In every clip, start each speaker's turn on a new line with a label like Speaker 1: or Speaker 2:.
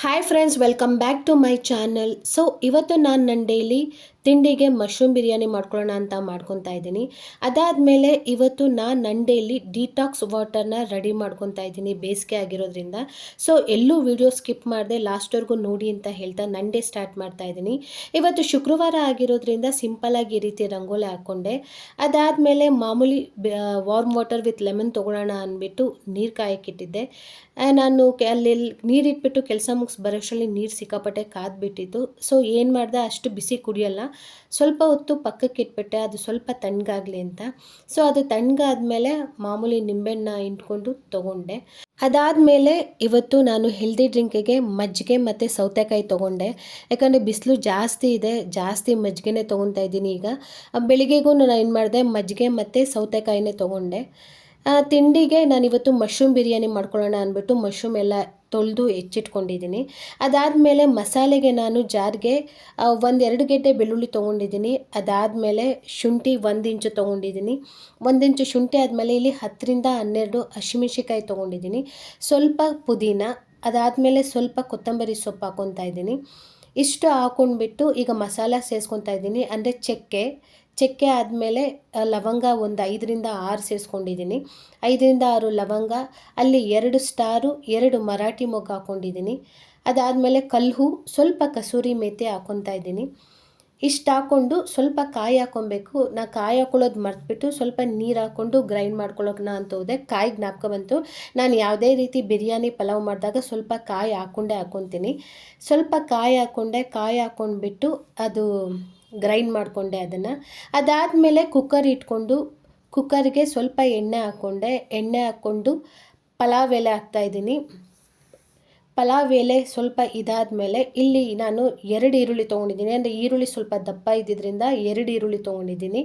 Speaker 1: Hi friends welcome back to my channel so ಇವತ್ತು ನಾನು ನನ್ನ ಡೈಲಿ ತಿಂಡಿಗೆ ಮಶ್ರೂಮ್ ಬಿರಿಯಾನಿ ಮಾಡ್ಕೊಳ್ಳೋಣ ಅಂತ ಮಾಡ್ಕೊತಾ ಇದ್ದೀನಿ. ಅದಾದಮೇಲೆ ಇವತ್ತು ನಾನು ನಂಡೇಲಿ ಡೈಲಿ ಡಿಟಾಕ್ಸ್ ವಾಟರ್ನ ರೆಡಿ ಮಾಡ್ಕೊತಾ ಇದ್ದೀನಿ ಬೇಸಿಗೆ ಆಗಿರೋದ್ರಿಂದ. ಸೊ ಎಲ್ಲೂ ವಿಡಿಯೋ ಸ್ಕಿಪ್ ಮಾಡಿದೆ ಲಾಸ್ಟ್ವರೆಗೂ ನೋಡಿ ಅಂತ ಹೇಳ್ತಾ ನಂಡೇ ಸ್ಟಾರ್ಟ್ ಮಾಡ್ತಾ ಇದ್ದೀನಿ. ಇವತ್ತು ಶುಕ್ರವಾರ ಆಗಿರೋದ್ರಿಂದ ಸಿಂಪಲಾಗಿ ಈ ರೀತಿ ರಂಗೋಲಿ ಹಾಕ್ಕೊಂಡೆ. ಅದಾದಮೇಲೆ ಮಾಮೂಲಿ ವಾರ್ಮ್ ವಾಟರ್ ವಿತ್ ಲೆಮನ್ ತೊಗೊಳ್ಳೋಣ ಅಂದ್ಬಿಟ್ಟು ನೀರು ಕಾಯಕ್ಕಿಟ್ಟಿದ್ದೆ. ನಾನು ಅಲ್ಲಿ ನೀರಿಟ್ಬಿಟ್ಟು ಕೆಲಸ ಮುಗಿಸ್ ಬರೋಷ್ಟರಲ್ಲಿ ನೀರು ಸಿಕ್ಕಾಪಟ್ಟೆ ಕಾದ್ಬಿಟ್ಟಿತ್ತು. ಸೊ ಏನು ಮಾಡಿದೆ, ಅಷ್ಟು ಬಿಸಿ ಕುಡಿಯಲ್ಲ. ಸ್ವಲ್ಪ ಹೊತ್ತು ಪಕ್ಕಕ್ಕೆ ಇಟ್ಬಿಟ್ಟೆ, ಅದು ಸ್ವಲ್ಪ ತಣ್ಣಗಾಗಲಿ ಅಂತ. ಸೊ ಅದು ತಣ್ಣಗಾದ್ಮೇಲೆ ಮಾಮೂಲಿ ನಿಂಬೆಹಣ್ಣ ಇಟ್ಕೊಂಡು ತೊಗೊಂಡೆ. ಅದಾದಮೇಲೆ ಇವತ್ತು ನಾನು ಹೆಲ್ದಿ ಡ್ರಿಂಕಿಗೆ ಮಜ್ಜಿಗೆ ಮತ್ತು ಸೌತೆಕಾಯಿ ತೊಗೊಂಡೆ. ಯಾಕಂದರೆ ಬಿಸಿಲು ಜಾಸ್ತಿ ಇದೆ, ಜಾಸ್ತಿ ಮಜ್ಜಿಗೆನೇ ತೊಗೊತಾ ಇದ್ದೀನಿ ಈಗ. ಬೆಳಿಗ್ಗೆಗೂ ನಾನು ಏನು ಮಾಡಿದೆ, ಮಜ್ಜಿಗೆ ಮತ್ತು ಸೌತೆಕಾಯಿನೇ ತೊಗೊಂಡೆ. ತಿಂಡಿಗೆ ತಿಂಡಿಗೆ ನಾನಿವತ್ತು ಮಶ್ರೂಮ್ ಬಿರಿಯಾನಿ ಮಾಡ್ಕೊಳ್ಳೋಣ ಅಂದ್ಬಿಟ್ಟು ಮಶ್ರೂಮ್ ಎಲ್ಲ ತೊಳೆದು ಹೆಚ್ಚಿಟ್ಕೊಂಡಿದ್ದೀನಿ. ಅದಾದಮೇಲೆ ಮಸಾಲೆಗೆ ನಾನು ಜಾರ್ಗೆ ಒಂದು ಎರಡು ಗೆಡ್ಡೆ ಬೆಳ್ಳುಳ್ಳಿ ತೊಗೊಂಡಿದ್ದೀನಿ. ಅದಾದಮೇಲೆ ಶುಂಠಿ ಒಂದು ಇಂಚು ತೊಗೊಂಡಿದ್ದೀನಿ. ಒಂದು ಇಂಚು ಶುಂಠಿ ಆದಮೇಲೆ ಇಲ್ಲಿ ಹತ್ತರಿಂದ ಹನ್ನೆರಡು ಹಸಿಮೆಣ್ಸಿಕಾಯಿ ತೊಗೊಂಡಿದ್ದೀನಿ. ಸ್ವಲ್ಪ ಪುದೀನ, ಅದಾದಮೇಲೆ ಸ್ವಲ್ಪ ಕೊತ್ತಂಬರಿ ಸೊಪ್ಪು ಹಾಕ್ಕೊತಾ ಇದ್ದೀನಿ. ಇಷ್ಟು ಹಾಕೊಂಡ್ಬಿಟ್ಟು ಈಗ ಮಸಾಲ ಸೇರಿಸ್ಕೊತಾ ಇದ್ದೀನಿ. ಅಂದರೆ ಚಕ್ಕೆ ಚಕ್ಕೆ ಆದಮೇಲೆ ಲವಂಗ ಒಂದು ಐದರಿಂದ ಆರು ಸೇರಿಸ್ಕೊಂಡಿದ್ದೀನಿ ಐದರಿಂದ ಆರು ಲವಂಗ, ಅಲ್ಲಿ ಎರಡು ಸ್ಟಾರು, ಎರಡು ಮರಾಠಿ ಮೊಗ್ಗು ಹಾಕ್ಕೊಂಡಿದ್ದೀನಿ ಅದಾದಮೇಲೆ ಕಲ್ಹು ಸ್ವಲ್ಪ ಕಸೂರಿ ಮೇಥಿ ಹಾಕ್ಕೊತಾ ಇದ್ದೀನಿ. ಇಷ್ಟು ಹಾಕ್ಕೊಂಡು ಸ್ವಲ್ಪ ಕಾಯಿ ಹಾಕ್ಕೊಬೇಕು ನಾ ಕಾಯಿ ಹಾಕ್ಕೊಳ್ಳೋದು ಮರ್ತುಬಿಟ್ಟು ಸ್ವಲ್ಪ ನೀರು ಹಾಕ್ಕೊಂಡು ಗ್ರೈಂಡ್ ಮಾಡ್ಕೊಳ್ಳೋಕೆ ನಾ ಅಂತ ಹೋದೆ ಕಾಯಿ ಜ್ಞಾಪಕ ಬಂತು. ನಾನು ಯಾವುದೇ ರೀತಿ ಬಿರಿಯಾನಿ, ಪಲಾವ್ ಮಾಡಿದಾಗ ಸ್ವಲ್ಪ ಕಾಯಿ ಹಾಕ್ಕೊಂಡೇ ಹಾಕ್ಕೊತೀನಿ ಸ್ವಲ್ಪ ಕಾಯಿ ಹಾಕ್ಕೊಂಡೆ ಕಾಯಿ ಹಾಕ್ಕೊಂಡ್ಬಿಟ್ಟು ಅದು ಗ್ರೈಂಡ್ ಮಾಡಿಕೊಂಡೆ ಅದನ್ನು. ಅದಾದಮೇಲೆ ಕುಕ್ಕರ್ ಇಟ್ಕೊಂಡು ಕುಕ್ಕರ್ಗೆ ಸ್ವಲ್ಪ ಎಣ್ಣೆ ಹಾಕ್ಕೊಂಡೆ. ಎಣ್ಣೆ ಹಾಕ್ಕೊಂಡು ಪಲಾವ್ ಎಲೆ ಹಾಕ್ತಾಯಿದ್ದೀನಿ ಪಲಾವ್ ಎಲೆ ಸ್ವಲ್ಪ ಇದಾದ ಮೇಲೆ ಇಲ್ಲಿ ನಾನು ಎರಡು ಈರುಳ್ಳಿ ತೊಗೊಂಡಿದ್ದೀನಿ. ಅಂದರೆ ಈರುಳ್ಳಿ ಸ್ವಲ್ಪ ದಪ್ಪ ಇದ್ದಿದ್ದರಿಂದ ಎರಡು ಈರುಳ್ಳಿ ತೊಗೊಂಡಿದ್ದೀನಿ.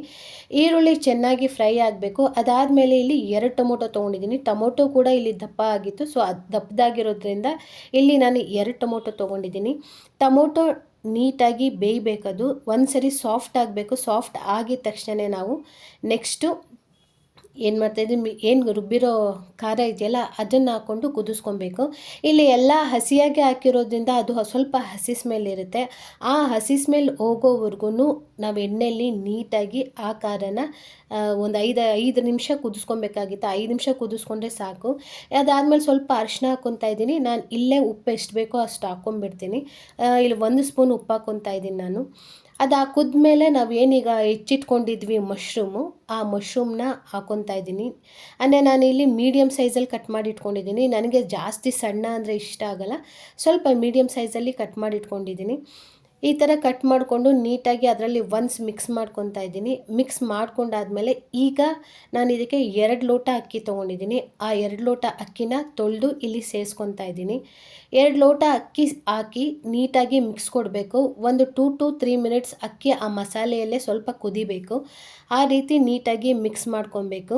Speaker 1: ಈರುಳ್ಳಿ ಚೆನ್ನಾಗಿ ಫ್ರೈ ಆಗಬೇಕು. ಅದಾದಮೇಲೆ ಇಲ್ಲಿ ಎರಡು ಟೊಮೊಟೊ ತೊಗೊಂಡಿದ್ದೀನಿ. ಟೊಮೊಟೊ ಕೂಡ ಇಲ್ಲಿ ದಪ್ಪ ಆಗಿತ್ತು. ಸೊ ಅದು ದಪ್ಪದಾಗಿರೋದ್ರಿಂದ ಇಲ್ಲಿ ನಾನು ಎರಡು ಟೊಮೊಟೊ ತೊಗೊಂಡಿದ್ದೀನಿ. ಟೊಮೊಟೊ ನೀಟಾಗಿ ಬೇಯಬೇಕದು ಒಂದು ಸರಿ ಸಾಫ್ಟ್ ಆಗಬೇಕು ಸಾಫ್ಟ್ ಆಗಿದ ತಕ್ಷಣ ನಾವು ನೆಕ್ಸ್ಟು ಏನು ಮಾಡ್ತಾಯಿದ್ದೀನಿ ಏನು ರುಬ್ಬಿರೋ ಖಾರ ಇದೆಯಲ್ಲ, ಅದನ್ನು ಹಾಕ್ಕೊಂಡು ಕುದಿಸ್ಕೊಬೇಕು. ಇಲ್ಲಿ ಎಲ್ಲ ಹಸಿಯಾಗಿ ಹಾಕಿರೋದ್ರಿಂದ ಅದು ಸ್ವಲ್ಪ ಹಸಿ ಸ್ಮೆಲ್ ಇರುತ್ತೆ. ಆ ಹಸಿ ಸ್ಮೆಲ್ ಹೋಗೋವರೆಗೂ ನಾವು ಎಣ್ಣೆಯಲ್ಲಿ ನೀಟಾಗಿ ಆ ಖಾರನ ಒಂದು ಐದು ಐದು ನಿಮಿಷ ಕುದಿಸ್ಕೊಬೇಕಾಗಿತ್ತು. ಐದು ನಿಮಿಷ ಕುದಿಸ್ಕೊಂಡ್ರೆ ಸಾಕು. ಅದಾದಮೇಲೆ ಸ್ವಲ್ಪ ಅರಿಶಿನ ಹಾಕ್ಕೊತಾ ಇದ್ದೀನಿ. ನಾನು ಇಲ್ಲೇ ಉಪ್ಪು ಎಷ್ಟು ಬೇಕೋ ಅಷ್ಟು ಹಾಕ್ಕೊಂಬಿಡ್ತೀನಿ ಇಲ್ಲಿ ಒಂದು ಸ್ಪೂನ್ ಉಪ್ಪು ಹಾಕ್ಕೊತಾ ಇದ್ದೀನಿ ನಾನು. ಅದು ಹಾಕಿದ್ಮೇಲೆ ನಾವು ಏನೀಗ ಹೆಚ್ಚಿಟ್ಕೊಂಡಿದ್ವಿ ಮಶ್ರೂಮು ಆ ಮಶ್ರೂಮ್ನ ಹಾಕೊತಾ ಇದ್ದೀನಿ. ಅಂದರೆ ಇಲ್ಲಿ ಮೀಡಿಯಮ್ ಸೈಜಲ್ಲಿ ಕಟ್ ಮಾಡಿ ಇಟ್ಕೊಂಡಿದ್ದೀನಿ ನನಗೆ ಜಾಸ್ತಿ ಸಣ್ಣ ಅಂದರೆ ಇಷ್ಟ ಆಗಲ್ಲ. ಸ್ವಲ್ಪ ಮೀಡಿಯಮ್ ಸೈಜಲ್ಲಿ ಕಟ್ ಮಾಡಿ ಇಟ್ಕೊಂಡಿದ್ದೀನಿ ಈ ಥರ ಕಟ್ ಮಾಡಿಕೊಂಡು ನೀಟಾಗಿ ಅದರಲ್ಲಿ ಒನ್ಸ್ ಮಿಕ್ಸ್ ಮಾಡ್ಕೊತಾ ಇದ್ದೀನಿ. ಮಿಕ್ಸ್ ಮಾಡ್ಕೊಂಡಾದ್ಮೇಲೆ ಈಗ ನಾನು ಇದಕ್ಕೆ ಎರಡು ಲೋಟ ಅಕ್ಕಿ ತೊಗೊಂಡಿದ್ದೀನಿ. ಆ ಎರಡು ಲೋಟ ಅಕ್ಕಿನ ತೊಳೆದು ಇಲ್ಲಿ ಸೇರಿಸ್ಕೊತಾ ಇದ್ದೀನಿ. ಎರಡು ಲೋಟ ಅಕ್ಕಿ ಹಾಕಿ ನೀಟಾಗಿ ಮಿಕ್ಸ್ ಕೊಡಬೇಕು. ಒಂದು ಟೂ ಟು ತ್ರೀ ಮಿನಿಟ್ಸ್ ಅಕ್ಕಿ ಆ ಮಸಾಲೆಯಲ್ಲೇ ಸ್ವಲ್ಪ ಕುದಿಬೇಕು. ಆ ರೀತಿ ನೀಟಾಗಿ ಮಿಕ್ಸ್ ಮಾಡ್ಕೊಬೇಕು.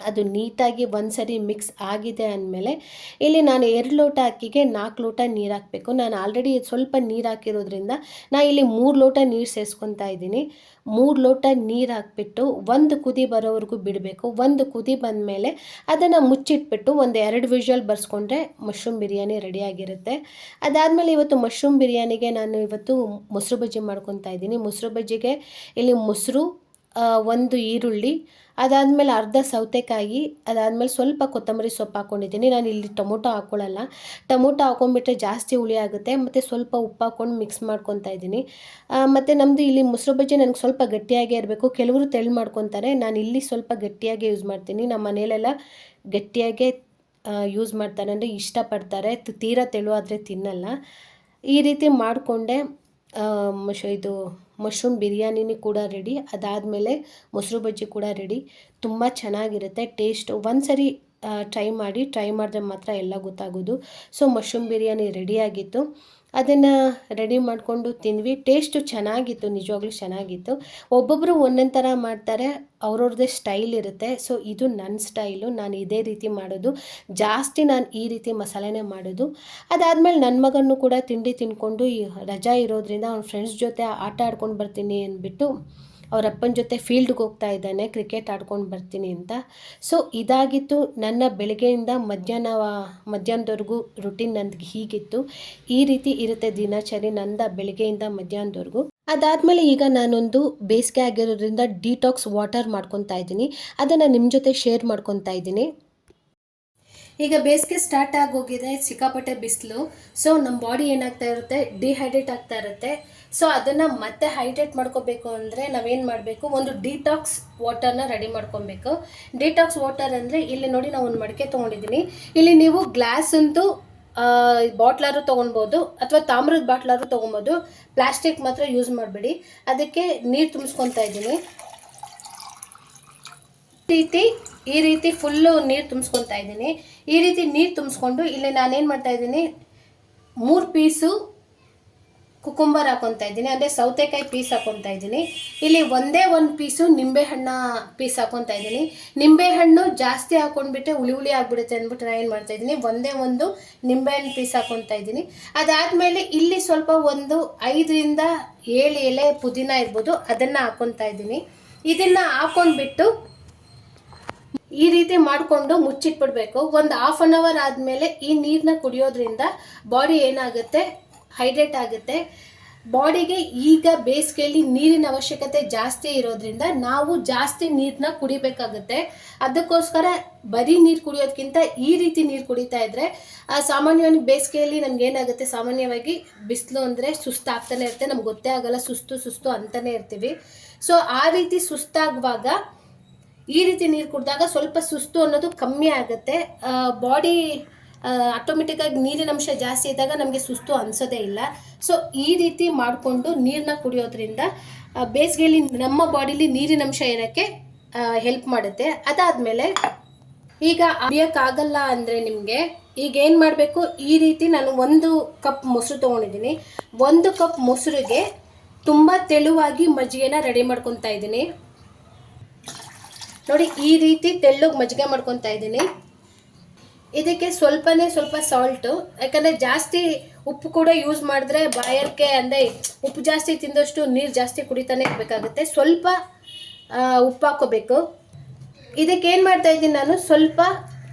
Speaker 1: ಅದು ನೀಟಾಗಿ ಒಂದು ಸರಿ ಮಿಕ್ಸ್ ಆಗಿದೆ ಅಂದಮೇಲೆ ಇಲ್ಲಿ ನಾನು ಎರಡು ಲೋಟ ಅಕ್ಕಿಗೆ ನಾಲ್ಕು ಲೋಟ ನೀರು ಹಾಕಬೇಕು. ನಾನು ಆಲ್ರೆಡಿ ಸ್ವಲ್ಪ ನೀರು ಹಾಕಿರೋದ್ರಿಂದ ನಾನು ಇಲ್ಲಿ ಮೂರು ಲೋಟ ನೀರು ಸೇರಿಸ್ಕೊತಾ ಇದ್ದೀನಿ. ಮೂರು ಲೋಟ ನೀರು ಹಾಕ್ಬಿಟ್ಟು ಒಂದು ಕುದಿ ಬರೋವರೆಗೂ ಬಿಡಬೇಕು. ಒಂದು ಕುದಿ ಬಂದಮೇಲೆ ಅದನ್ನು ಮುಚ್ಚಿಟ್ಬಿಟ್ಟು ಒಂದು ಎರಡು ವಿಷಲ್ ಬರ್ಸ್ಕೊಂಡ್ರೆ ಮಶ್ರೂಮ್ ಬಿರಿಯಾನಿ ರೆಡಿಯಾಗಿರುತ್ತೆ ಅದಾದಮೇಲೆ ಇವತ್ತು ಮಶ್ರೂಮ್ ಬಿರಿಯಾನಿಗೆ ನಾನು ಇವತ್ತು ಮೊಸರು ಬಜ್ಜಿ ಮಾಡ್ಕೊತಾ ಇದ್ದೀನಿ. ಮೊಸರು ಬಜ್ಜಿಗೆ ಇಲ್ಲಿ ಮೊಸರು ಒಂದು ಈರುಳ್ಳಿ, ಅದಾದಮೇಲೆ ಅರ್ಧ ಸೌತೆಕಾಯಿ, ಅದಾದಮೇಲೆ ಸ್ವಲ್ಪ ಕೊತ್ತಂಬರಿ ಸೊಪ್ಪು ಹಾಕ್ಕೊಂಡಿದ್ದೀನಿ. ನಾನು ಇಲ್ಲಿ ಟೊಮೊಟೊ ಹಾಕ್ಕೊಳ್ಳಲ್ಲ ಟೊಮೊಟೊ ಹಾಕ್ಕೊಂಡ್ಬಿಟ್ರೆ ಜಾಸ್ತಿ ಹುಳಿ ಆಗುತ್ತೆ. ಮತ್ತು ಸ್ವಲ್ಪ ಉಪ್ಪು ಹಾಕ್ಕೊಂಡು ಮಿಕ್ಸ್ ಮಾಡ್ಕೊತಾ ಇದ್ದೀನಿ. ಮತ್ತು ನಮ್ಮದು ಇಲ್ಲಿ ಮೊಸರು ಬಜ್ಜಿ ನನಗೆ ಸ್ವಲ್ಪ ಗಟ್ಟಿಯಾಗೇ ಇರಬೇಕು. ಕೆಲವರು ತೆಳು ಮಾಡ್ಕೊತಾರೆ. ನಾನು ಇಲ್ಲಿ ಸ್ವಲ್ಪ ಗಟ್ಟಿಯಾಗೇ ಯೂಸ್ ಮಾಡ್ತೀನಿ. ನಮ್ಮ ಮನೇಲೆಲ್ಲ ಗಟ್ಟಿಯಾಗೇ ಯೂಸ್ ಮಾಡ್ತಾರೆ. ಅಂದರೆ ಇಷ್ಟಪಡ್ತಾರೆ. ತೀರಾ ತೆಳು ಆದರೆ ತಿನ್ನಲ್ಲ. ಈ ರೀತಿ ಮಾಡಿಕೊಂಡೆ ಇದು ಮಶ್ರೂಮ್ ಬಿರಿಯಾನಿನೂ ಕೂಡ ರೆಡಿ ಅದಾದಮೇಲೆ ಮೊಸರು ಬಜ್ಜಿ ಕೂಡ ರೆಡಿ ತುಂಬ ಚೆನ್ನಾಗಿರುತ್ತೆ. ಟೇಸ್ಟ್ ಒಂದು ಸರಿ ಟ್ರೈ ಮಾಡಿ ಟ್ರೈ ಮಾಡಿದ್ರೆ ಮಾತ್ರ ಎಲ್ಲ ಗೊತ್ತಾಗೋದು. ಸೊ ಮಶ್ರೂಮ್ ಬಿರಿಯಾನಿ ರೆಡಿಯಾಗಿತ್ತು ಅದನ್ನು ರೆಡಿ ಮಾಡಿಕೊಂಡು ತಿಂದ್ವಿ. ಟೇಸ್ಟು ಚೆನ್ನಾಗಿತ್ತು, ನಿಜವಾಗ್ಲೂ ಚೆನ್ನಾಗಿತ್ತು. ಒಬ್ಬೊಬ್ಬರು ಒಂದೊಂದು ಥರ ಮಾಡ್ತಾರೆ ಅವ್ರವ್ರದ್ದೇ ಸ್ಟೈಲ್ ಇರುತ್ತೆ. ಸೊ ಇದು ನನ್ನ ಸ್ಟೈಲು ನಾನು ಇದೇ ರೀತಿ ಮಾಡೋದು. ಜಾಸ್ತಿ ನಾನು ಈ ರೀತಿ ಮಸಾಲೆನೇ ಮಾಡೋದು. ಅದಾದಮೇಲೆ ನನ್ನ ಮಗನೂ ಕೂಡ ತಿಂಡಿ ತಿನ್ಕೊಂಡು ಈ ರಜಾ ಇರೋದ್ರಿಂದ ಅವ್ನ ಫ್ರೆಂಡ್ಸ್ ಜೊತೆ ಆಟ ಆಡ್ಕೊಂಡು ಬರ್ತೀನಿ ಅಂದ್ಬಿಟ್ಟು ಅವ್ರ ಅಪ್ಪನ ಜೊತೆ ಫೀಲ್ಡ್ಗೆ ಹೋಗ್ತಾ ಇದ್ದಾನೆ, ಕ್ರಿಕೆಟ್ ಆಡ್ಕೊಂಡು ಬರ್ತೀನಿ ಅಂತ. ಸೊ ಇದಾಗಿತ್ತು ನನ್ನ ಬೆಳಗ್ಗೆಯಿಂದ ಮಧ್ಯಾಹ್ನ, ಮಧ್ಯಾಹ್ನದವರೆಗೂ ರುಟೀನ್ ನಂದು ಹೀಗಿತ್ತು. ಈ ರೀತಿ ಇರುತ್ತೆ ದಿನಚರಿ ನಂದ ಬೆಳಗ್ಗೆಯಿಂದ ಮಧ್ಯಾಹ್ನದವರೆಗೂ. ಅದಾದಮೇಲೆ ಈಗ ನಾನೊಂದು ಬೇಸಿಗೆ ಆಗಿರೋದ್ರಿಂದ ಡಿಟಾಕ್ಸ್ ವಾಟರ್ ಮಾಡ್ಕೊತಾ ಇದ್ದೀನಿ. ಅದನ್ನು ನಿಮ್ಮ ಜೊತೆ ಶೇರ್ ಮಾಡ್ಕೊತಾ ಇದ್ದೀನಿ. ಈಗ ಬೇಸಿಗೆ ಸ್ಟಾರ್ಟ್ ಆಗೋಗಿದೆ, ಸಿಕ್ಕಾಪಟ್ಟೆ ಬಿಸಿಲು. ಸೊ ನಮ್ಮ ಬಾಡಿ ಏನಾಗ್ತಾ ಇರುತ್ತೆ? ಡಿಹೈಡ್ರೇಟ್ ಆಗ್ತಾ ಇರುತ್ತೆ. ಸೊ ಅದನ್ನು ಮತ್ತೆ ಹೈಡ್ರೇಟ್ ಮಾಡ್ಕೋಬೇಕು ಅಂದರೆ ನಾವೇನು ಮಾಡಬೇಕು? ಒಂದು ಡಿಟಾಕ್ಸ್ ವಾಟರ್ನ ರೆಡಿ ಮಾಡ್ಕೊಬೇಕು. ಡಿಟಾಕ್ಸ್ ವಾಟರ್ ಅಂದರೆ ಇಲ್ಲಿ ನೋಡಿ ನಾವು ಒಂದು ಮಡಿಕೆ ತೊಗೊಂಡಿದ್ದೀನಿ ಇಲ್ಲಿ ನೀವು ಗ್ಲಾಸ್ ಅಂತೂ ಬಾಟ್ಲಾರು ತೊಗೊಳ್ಬೋದು ಅಥವಾ ತಾಮ್ರದ ಬಾಟ್ಲಾರು ತೊಗೊಬೋದು. ಪ್ಲಾಸ್ಟಿಕ್ ಮಾತ್ರ ಯೂಸ್ ಮಾಡಬೇಡಿ. ಅದಕ್ಕೆ ನೀರು ತುಂಬಿಸ್ಕೊತಾ ಇದ್ದೀನಿ. ರೀತಿ, ಈ ರೀತಿ ಫುಲ್ಲು ನೀರು ತುಂಬಿಸ್ಕೊತಾ ಇದ್ದೀನಿ. ಈ ರೀತಿ ನೀರು ತುಂಬಿಸ್ಕೊಂಡು ಇಲ್ಲಿ ನಾನೇನು ಮಾಡ್ತಾ ಇದ್ದೀನಿ, ಮೂರು ಪೀಸು ಕುಕುಂಬರ್ ಹಾಕೊತಾ ಇದ್ದೀನಿ. ಅಂದರೆ ಸೌತೆಕಾಯಿ ಪೀಸ್ ಹಾಕೊತಾ ಇದ್ದೀನಿ. ಇಲ್ಲಿ ಒಂದೇ ಒಂದು ಪೀಸು ನಿಂಬೆಹಣ್ಣ ಪೀಸ್ ಹಾಕೊತಾ ಇದ್ದೀನಿ. ನಿಂಬೆಹಣ್ಣು ಜಾಸ್ತಿ ಹಾಕೊಂಡ್ಬಿಟ್ಟೆ ಹುಳಿ ಹುಳಿ ಆಗಿಬಿಡುತ್ತೆ ಅಂದ್ಬಿಟ್ಟು ನಾನು ಏನು ಮಾಡ್ತಾ ಇದ್ದೀನಿ, ಒಂದೇ ಒಂದು ನಿಂಬೆಹಣ್ಣು ಪೀಸ್ ಹಾಕೊತಾ ಇದ್ದೀನಿ. ಅದಾದಮೇಲೆ ಇಲ್ಲಿ ಸ್ವಲ್ಪ ಒಂದು ಐದರಿಂದ ಏಳು ಎಲೆ ಪುದೀನ ಇರ್ಬೋದು, ಅದನ್ನು ಹಾಕೊತಾ ಇದ್ದೀನಿ. ಇದನ್ನು ಹಾಕೊಂಡ್ಬಿಟ್ಟು ಈ ರೀತಿ ಮಾಡಿಕೊಂಡು ಮುಚ್ಚಿಟ್ಬಿಡ್ಬೇಕು. ಒಂದು ಹಾಫ್ ಆನ್ ಅವರ್ ಆದಮೇಲೆ ಈ ನೀರನ್ನ ಕುಡಿಯೋದ್ರಿಂದ ಬಾಡಿ ಏನಾಗುತ್ತೆ? ಹೈಡ್ರೇಟ್ ಆಗುತ್ತೆ. ಬಾಡಿಗೆ ಈಗ ಬೇಸಿಗೆಯಲ್ಲಿ ನೀರಿನ ಅವಶ್ಯಕತೆ ಜಾಸ್ತಿ ಇರೋದ್ರಿಂದ ನಾವು ಜಾಸ್ತಿ ನೀರನ್ನ ಕುಡಿಬೇಕಾಗುತ್ತೆ. ಅದಕ್ಕೋಸ್ಕರ ಬರೀ ನೀರು ಕುಡಿಯೋದಕ್ಕಿಂತ ಈ ರೀತಿ ನೀರು ಕುಡಿತಾ ಇದ್ರೆ ಸಾಮಾನ್ಯವಾಗಿ ಬೇಸಿಗೆಯಲ್ಲಿ ನಮ್ಗೆ ಏನಾಗುತ್ತೆ? ಸಾಮಾನ್ಯವಾಗಿ ಬಿಸಿಲು ಅಂದರೆ ಸುಸ್ತಾಗ್ತಾನೆ ಇರುತ್ತೆ. ನಮ್ಗೆ ಗೊತ್ತೇ ಆಗಲ್ಲ. ಸುಸ್ತು ಸುಸ್ತು ಅಂತಲೇ ಇರ್ತೀವಿ. ಸೊ ಆ ರೀತಿ ಸುಸ್ತಾಗುವಾಗ ಈ ರೀತಿ ನೀರು ಕುಡಿದಾಗ ಸ್ವಲ್ಪ ಸುಸ್ತು ಅನ್ನೋದು ಕಮ್ಮಿ ಆಗುತ್ತೆ. ಬಾಡಿ ಆಟೋಮೆಟಿಕ್ಕಾಗಿ ನೀರಿನ ಅಂಶ ಜಾಸ್ತಿ ಇದ್ದಾಗ ನಮಗೆ ಸುಸ್ತು ಅನಿಸೋದೇ ಇಲ್ಲ. ಸೊ ಈ ರೀತಿ ಮಾಡಿಕೊಂಡು ನೀರನ್ನ ಕುಡಿಯೋದ್ರಿಂದ ಬೇಸಿಗೆಯಲ್ಲಿ ನಮ್ಮ ಬಾಡಿಲಿ ನೀರಿನ ಅಂಶ ಏನಕ್ಕೆ ಹೆಲ್ಪ್ ಮಾಡುತ್ತೆ. ಅದಾದಮೇಲೆ ಈಗ ಅರಿಯೋಕ್ಕಾಗಲ್ಲ ಅಂದರೆ ನಿಮಗೆ ಈಗ ಏನು ಮಾಡಬೇಕು? ಈ ರೀತಿ ನಾನು ಒಂದು ಕಪ್ ಮೊಸರು ತೊಗೊಂಡಿದ್ದೀನಿ. ಒಂದು ಕಪ್ ಮೊಸರಿಗೆ ತುಂಬ ತೆಳುವಾಗಿ ಮಜ್ಜಿಗೆನ ರೆಡಿ ಮಾಡ್ಕೊತಾ ಇದ್ದೀನಿ. ನೋಡಿ, ಈ ರೀತಿ ತೆಳ್ಳಗೆ ಮಜ್ಜಿಗೆ ಮಾಡ್ಕೊತಾ ಇದ್ದೀನಿ. ಇದಕ್ಕೆ ಸ್ವಲ್ಪನೇ ಸ್ವಲ್ಪ ಸಾಲ್ಟು ಯಾಕಂದರೆ ಜಾಸ್ತಿ ಉಪ್ಪು ಕೂಡ ಯೂಸ್ ಮಾಡಿದ್ರೆ ಬಾಯರ್ಕೆ ಅಂದರೆ ಉಪ್ಪು ಜಾಸ್ತಿ ತಿಂದಷ್ಟು ನೀರು ಜಾಸ್ತಿ ಕುಡಿತಾನೆ ಇರಬೇಕಾಗುತ್ತೆ. ಸ್ವಲ್ಪ ಉಪ್ಪು ಹಾಕೋಬೇಕು ಇದಕ್ಕೆ ಏನು ಮಾಡ್ತಾ ಇದ್ದೀನಿ ನಾನು? ಸ್ವಲ್ಪ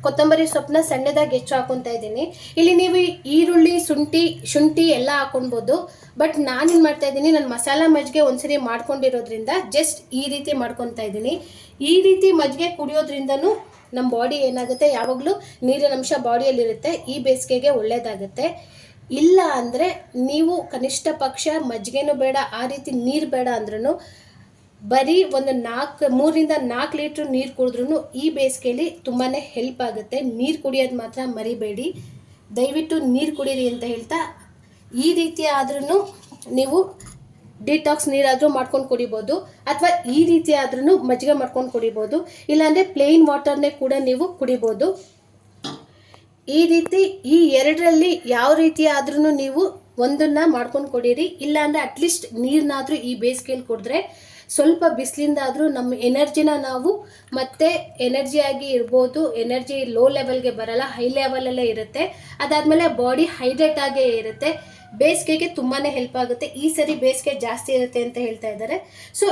Speaker 1: ಕೊತ್ತಂಬರಿ ಸೊಪ್ಪನ್ನ ಸಣ್ಣದಾಗಿ ಹೆಚ್ಚು ಹಾಕೊತಾ ಇದ್ದೀನಿ. ಇಲ್ಲಿ ನೀವು ಈರುಳ್ಳಿ, ಶುಂಠಿ ಶುಂಠಿ ಎಲ್ಲ ಹಾಕೊಳ್ಬೋದು ಬಟ್ ನಾನೇನು ಮಾಡ್ತಾ ಇದ್ದೀನಿ, ನಾನು ಮಸಾಲ ಮಜ್ಜಿಗೆ ಒಂದ್ಸರಿ ಮಾಡ್ಕೊಂಡಿರೋದ್ರಿಂದ ಜಸ್ಟ್ ಈ ರೀತಿ ಮಾಡ್ಕೊತಾ ಇದ್ದೀನಿ. ಈ ರೀತಿ ಮಜ್ಜಿಗೆ ಕುಡಿಯೋದ್ರಿಂದನೂ ನಮ್ಮ ಬಾಡಿ ಏನಾಗುತ್ತೆ? ಯಾವಾಗಲೂ ನೀರಿನ ಅಂಶ ಬಾಡಿಯಲ್ಲಿರುತ್ತೆ, ಈ ಬೇಸಿಗೆಗೆ ಒಳ್ಳೆಯದಾಗುತ್ತೆ ಇಲ್ಲ ಅಂದರೆ ನೀವು ಕನಿಷ್ಠ ಪಕ್ಷ ಮಜ್ಜಿಗೆನೂ ಬೇಡ, ಆ ರೀತಿ ನೀರು ಬೇಡ ಅಂದ್ರೂ ಬರೀ ಒಂದು ನಾಲ್ಕು ಮೂರಿಂದ ನಾಲ್ಕು ಲೀಟ್ರ್ ನೀರು ಕುಡಿದ್ರೂ ಈ ಬೇಸಿಗೆಯಲ್ಲಿ ತುಂಬಾ ಹೆಲ್ಪ್ ಆಗುತ್ತೆ. ನೀರು ಕುಡಿಯೋದು ಮಾತ್ರ ಮರಿಬೇಡಿ. ದಯವಿಟ್ಟು ನೀರು ಕುಡೀರಿ ಅಂತ ಹೇಳ್ತಾ, ಈ ರೀತಿ ಆದ್ರೂ ನೀವು ಡಿಟಾಕ್ಸ್ ನೀರಾದರೂ ಮಾಡ್ಕೊಂಡು ಕುಡಿಬೋದು, ಅಥವಾ ಈ ರೀತಿ ಆದ್ರೂ ಮಜ್ಜಿಗೆ ಮಾಡ್ಕೊಂಡು ಕುಡಿಬೋದು, ಇಲ್ಲಾಂದರೆ ಪ್ಲೇನ್ ವಾಟರ್ನೇ ಕೂಡ ನೀವು ಕುಡಿಬೋದು. ಈ ರೀತಿ ಈ ಎರಡರಲ್ಲಿ ಯಾವ ರೀತಿ ಆದ್ರೂ ನೀವು ಒಂದನ್ನು ಮಾಡ್ಕೊಂಡು ಕುಡೀರಿ. ಇಲ್ಲಾಂದರೆ ಅಟ್ಲೀಸ್ಟ್ ನೀರನ್ನಾದರೂ ಈ ಬೇಸಿಗೆಯಲ್ಲಿ ಕುಡಿದ್ರೆ ಸ್ವಲ್ಪ ಬಿಸಿಲಿಂದಾದರೂ ನಮ್ಮ ಎನರ್ಜಿನ ನಾವು ಮತ್ತೆ ಎನರ್ಜಿಯಾಗಿ ಇರ್ಬೋದು. ಎನರ್ಜಿ ಲೋ ಲೆವೆಲ್ಗೆ ಬರಲ್ಲ ಹೈ ಲೆವೆಲಲ್ಲೇ ಇರುತ್ತೆ. ಅದಾದಮೇಲೆ ಬಾಡಿ ಹೈಡ್ರೇಟ್ ಆಗೇ ಇರುತ್ತೆ. ಬೇಸಿಗೆಗೆ ತುಂಬಾ ಹೆಲ್ಪ್ ಆಗುತ್ತೆ. ಈ ಸರಿ ಬೇಸಿಗೆ ಜಾಸ್ತಿ ಇರುತ್ತೆ ಅಂತ ಹೇಳ್ತಾ ಇದ್ದಾರೆ. ಸೊ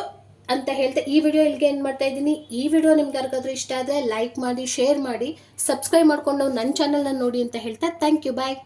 Speaker 1: ಅಂತ ಹೇಳ್ತಾ ಈ ವಿಡಿಯೋ ಇಲ್ಲಿಗೆ ಏನು ಮಾಡ್ತಾ ಇದ್ದೀನಿ. ಈ ವಿಡಿಯೋ ನಿಮ್ಗೆ ಯಾರಿಗಾದ್ರೂ ಇಷ್ಟ ಆದರೆ ಲೈಕ್ ಮಾಡಿ ಶೇರ್ ಮಾಡಿ ಸಬ್ಸ್ಕ್ರೈಬ್ ಮಾಡಿಕೊಂಡು ನನ್ನ ಚಾನಲ್ನ ನೋಡಿ ಅಂತ ಹೇಳ್ತಾ ಥ್ಯಾಂಕ್ ಯು ಬಾಯ್